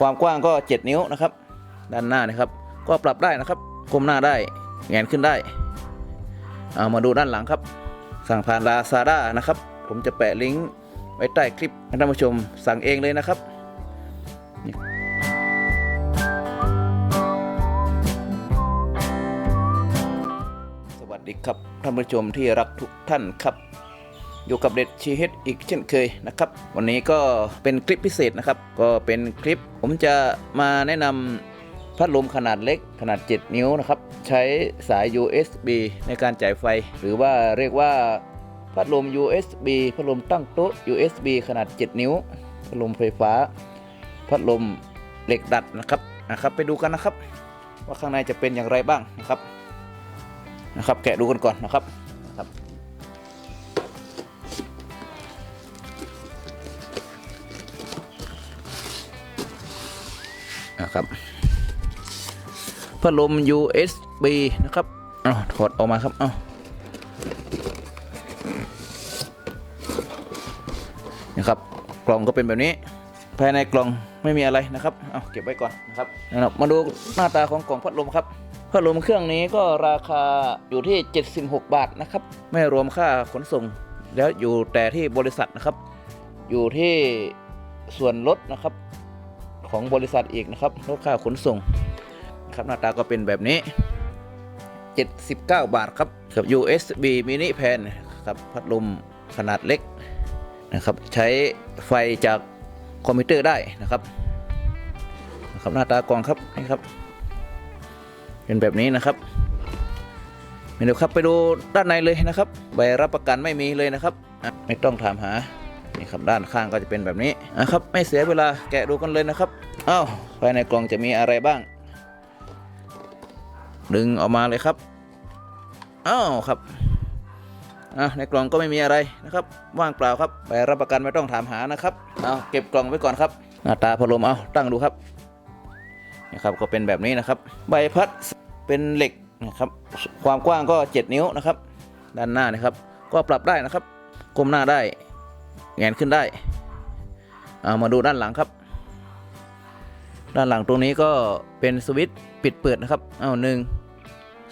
ความกว้างก็ 7 นิ้วนะครับ ด้านหน้านะครับ ก็ปรับได้นะครับก้มหน้าได้แงนขึ้นได้เอามาดูด้านหลังครับ สั่งผ่านลาซาด้านะครับ ผมจะแปะลิงก์ไว้ใต้คลิปให้ท่านผู้ชมสั่งเองเลยนะครับสวัสดีครับท่านผู้ชมที่รักทุกท่านครับ อยู่กับเด็ดชีเฮดอีกเช่นเคยนะครับ วันนี้ก็เป็นคลิปพิเศษนะครับ ก็เป็นคลิปผมจะมาแนะนำพัดลมขนาดเล็กขนาด 7 นิ้วนะครับ ใช้สาย USB ในการจ่ายไฟ หรือว่าเรียกว่าพัดลม USB พัดลมตั้งโต๊ะ USB ขนาด 7 นิ้ว พัดลมไฟฟ้า พัดลมเหล็กดัดนะครับนะครับ ไปดูกันนะครับ ว่าข้างในจะเป็นอย่างไรบ้างนะครับนะครับ แกะดูกันก่อนนะครับ นะครับพัดลม USB นะครับเอาถอดออกมาครับเอานะครับกล่องก็เป็นแบบนี้ ภายในกล่องไม่มีอะไรนะครับเอาเก็บไว้ก่อนนะครับนะครับ มาดูหน้าตาของกล่องพัดลมครับ พัดลมเครื่องนี้ก็ราคาอยู่ที่ 76 บาทนะครับ ไม่รวมค่าขนส่ง แล้วอยู่แต่ที่บริษัทนะครับ อยู่ที่ส่วนลดนะครับ ของบริษัทอีกนะครับลดค่าขนส่งครับหน้าตาก็เป็นแบบนี้ 79 บาทครับกับ USB mini pan ครับพัดลมขนาดเล็กนะครับใช้ไฟจากคอมพิวเตอร์ได้นะครับนะครับหน้าตากล่องครับนี่ครับ เป็นแบบนี้นะครับเดี๋ยวครับไปดูด้านในเลยนะครับ ใบรับประกันไม่มีเลยนะครับ ไม่ต้องถามหา นี่ครับด้านข้างก็จะเป็นแบบนี้นะครับไม่เสียเวลาแกะดูกันเลยนะครับอ้าวภายในกล่องจะมีอะไรบ้าง ดึงออกมาเลยครับอ้าวครับอะในกล่องก็ไม่มีอะไรนะครับ ว่างเปล่าครับใบรับประกันไม่ต้องถามหานะครับเอาเก็บกล่องไว้ก่อนครับหน้าตาพัดลมเอาตั้งดูครับนี่ครับก็เป็นแบบนี้นะครับ ใบพัดเป็นเหล็กนะครับ ความกว้างก็ 7 นิ้วนะครับ ด้านหน้านะครับ ก็ปรับได้นะครับก้มหน้าได้ แงนขึ้นได้เอามาดูด้านหลังครับ ด้านหลังตรงนี้ก็เป็นสวิตช์ปิดเปิดนะครับเอาหนึ่ง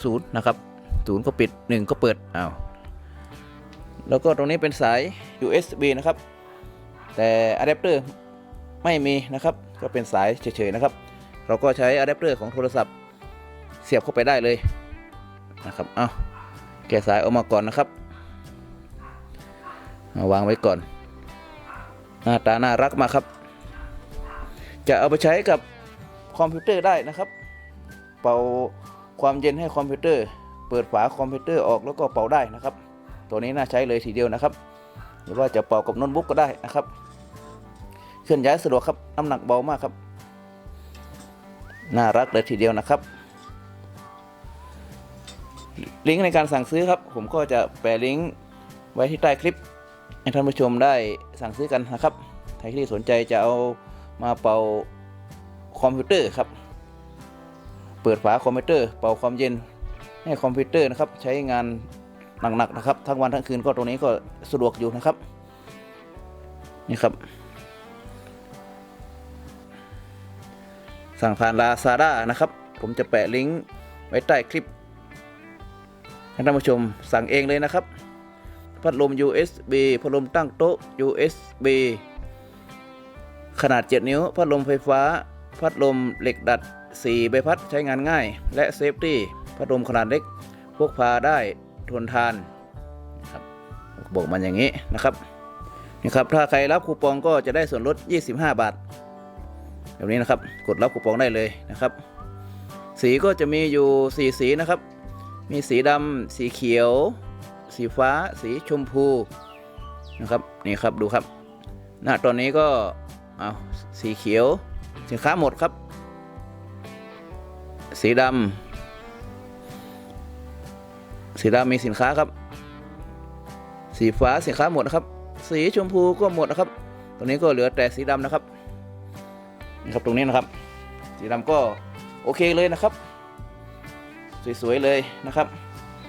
ศูนย์นะครับศูนย์ก็ปิดหนึ่งก็เปิดเอาแล้วก็ตรงนี้เป็นสาย USB นะครับ แต่อะแดปเตอร์ไม่มีนะครับ ก็เป็นสายเฉยๆนะครับ เราก็ใช้อะแดปเตอร์ของโทรศัพท์เสียบเข้าไปได้เลยนะครับ เอาแกะสายออกมาก่อนนะครับมาวางไว้ก่อน หน้าตาน่ารักมากครับ จะเอาไปใช้กับคอมพิวเตอร์ได้นะครับ เป่าความเย็นให้คอมพิวเตอร์ เปิดฝาคอมพิวเตอร์ออกแล้วก็เป่าได้นะครับ ตัวนี้น่าใช้เลยทีเดียวนะครับ หรือว่าจะเป่ากับโน้ตบุ๊กก็ได้นะครับ เคลื่อนย้ายสะดวกครับน้ำหนักเบามากครับ น่ารักเลยทีเดียวนะครับลิงก์ในการสั่งซื้อครับ ผมก็จะแปะลิงก์ไว้ที่ใต้คลิป ให้ท่านผู้ชมได้สั่งซื้อกันนะครับใครที่สนใจจะเอามาเป่าคอมพิวเตอร์ครับ เปิดฝาคอมพิวเตอร์ เป่าความเย็นให้คอมพิวเตอร์นะครับใช้งานหนักๆนะครับ ทั้งวันทั้งคืนก็ตรงนี้ก็สะดวกอยู่นะครับ นี่ครับ สั่งผ่านลาซาด้านะครับ ผมจะแปะลิงก์ไว้ใต้คลิปให้ท่านผู้ชมสั่งเองเลยนะครับ พัดลม USB พัดลมตั้งโต๊ะ USB ขนาด 7 นิ้ว พัดลมไฟฟ้า พัดลมเหล็กดัด 4 ใบพัดใช้งานง่าย และเซฟตี้ พัดลมขนาดเล็ก พกพาได้ทนทานครับบอกมันอย่างนี้นะครับนี่ครับ ถ้าใครรับคูปองก็จะได้ส่วนลด 25 บาท แบบนี้นะครับ กดรับคูปองได้เลยนะครับ สีก็จะมีอยู่ 4 สีนะครับ มีสีดำ สีเขียว สีฟ้า สีชมพูนะครับนี่ครับดูครับณตอนนี้ก็เอาสีเขียวสินค้าหมดครับ สีดำสีดำมีสินค้าครับ สีฟ้าสินค้าหมดนะครับ สีชมพูก็หมดนะครับ ตรงนี้ก็เหลือแต่สีดำนะครับนี่ครับตรงนี้นะครับ สีดำก็โอเคเลยนะครับ สวยๆเลยนะครับ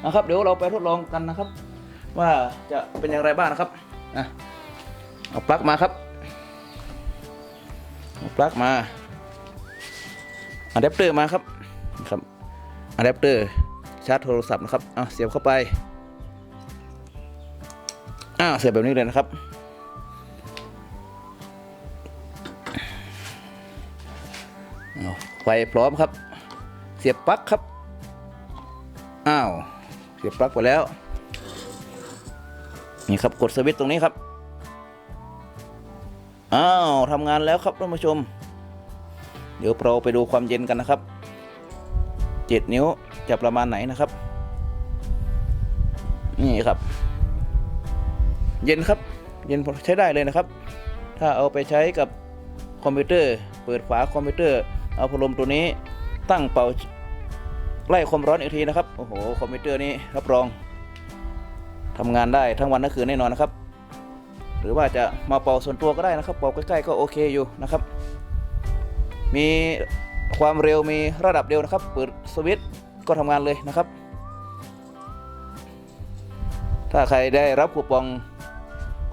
นะครับ เดี๋ยวเราไปทดลองกันนะครับ ว่าจะเป็นอย่างไรบ้างนะครับอะเอาปลั๊กมาครับเอาปลั๊กมาอะแดปเตอร์มาครับนะครับอะแดปเตอร์ชาร์จโทรศัพท์นะครับเอาเสียบเข้าไปอ้าวเสียบแบบนี้เลยนะครับไฟพร้อมครับ เสียบปลั๊กครับ อ้าว สียบปลั๊กไปแล้ว นี่ครับกดสวิตช์ตรงนี้ครับ อ้าวทำงานแล้วครับท่านผู้ชม เดี๋ยวเราไปดูความเย็นกันนะครับ 7 นิ้วจะประมาณไหนนะครับ นี่ครับ เย็นครับ เย็นใช้ได้เลยนะครับ ถ้าเอาไปใช้กับคอมพิวเตอร์ เปิดฝาคอมพิวเตอร์ เอาพัดลมตัวนี้ตั้งเป่า ไล่ความร้อนอีกทีนะครับ โอ้โห คอมพิวเตอร์นี้รับรองทำงานได้ทั้งวันทั้งคืนแน่นอนนะครับ หรือว่าจะมาเป่าส่วนตัวก็ได้นะครับ เป่าใกล้ๆก็โอเคอยู่นะครับ มีความเร็วมีระดับเร็วนะครับ เปิดสวิตช์ก็ทำงานเลยนะครับ ถ้าใครได้รับคูปอง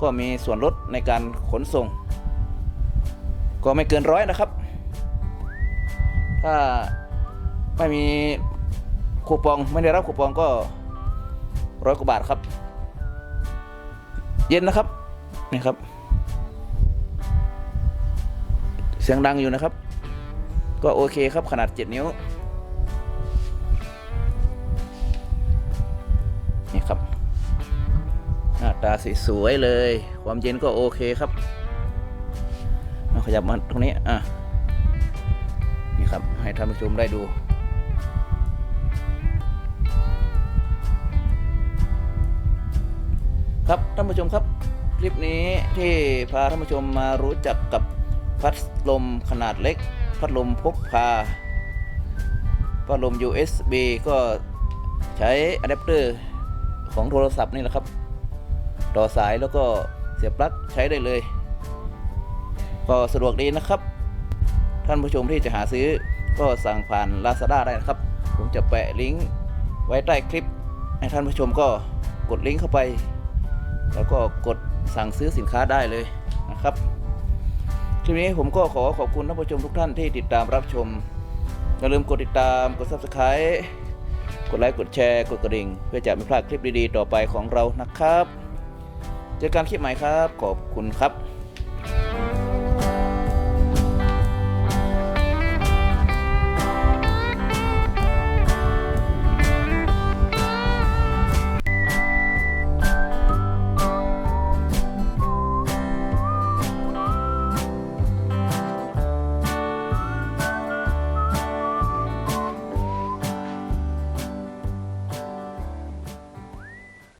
ก็มีส่วนลดในการขนส่ง ก็ไม่เกินร้อยนะครับ ถ้าไม่มี คูปองไม่ได้รับคูปองก็ร้อยกว่าบาทครับ เย็นนะครับนี่ครับ เสียงดังอยู่นะครับ ก็โอเคครับขนาด 7 นิ้วนี่ครับหน้าตาสวยเลย ความเย็นก็โอเคครับขยับมาตรงนี้อะนี่ครับให้ท่านผู้ชมได้ดู ครับท่านผู้ชมครับคลิปนี้ที่พาท่านผู้ชมมารู้จักกับพัดลมขนาดเล็ก พัดลมพกพา พัดลม USB ก็ใช้อะแดปเตอร์ของโทรศัพท์นี่แหละครับ ต่อสายแล้วก็เสียบปลั๊กใช้ได้เลย ก็สะดวกดีนะครับ ท่านผู้ชมที่จะหาซื้อก็สั่งผ่าน Lazada ได้นะครับ ผมจะแปะลิงก์ไว้ใต้คลิป ให้ท่านผู้ชมก็กดลิงก์เข้าไป แล้วก็กดสั่งซื้อสินค้าได้เลยนะครับคลิปนี้ผมก็ขอขอบคุณท่านผู้ชมทุกท่านที่ติดตามรับชม อย่าลืมกดติดตามกด subscribe กดไลค์กดแชร์กดกระดิ่ง เพื่อจะไม่พลาดคลิปดีๆ ต่อไปของเรานะครับ เจอกันคลิปใหม่ครับ ขอบคุณครับ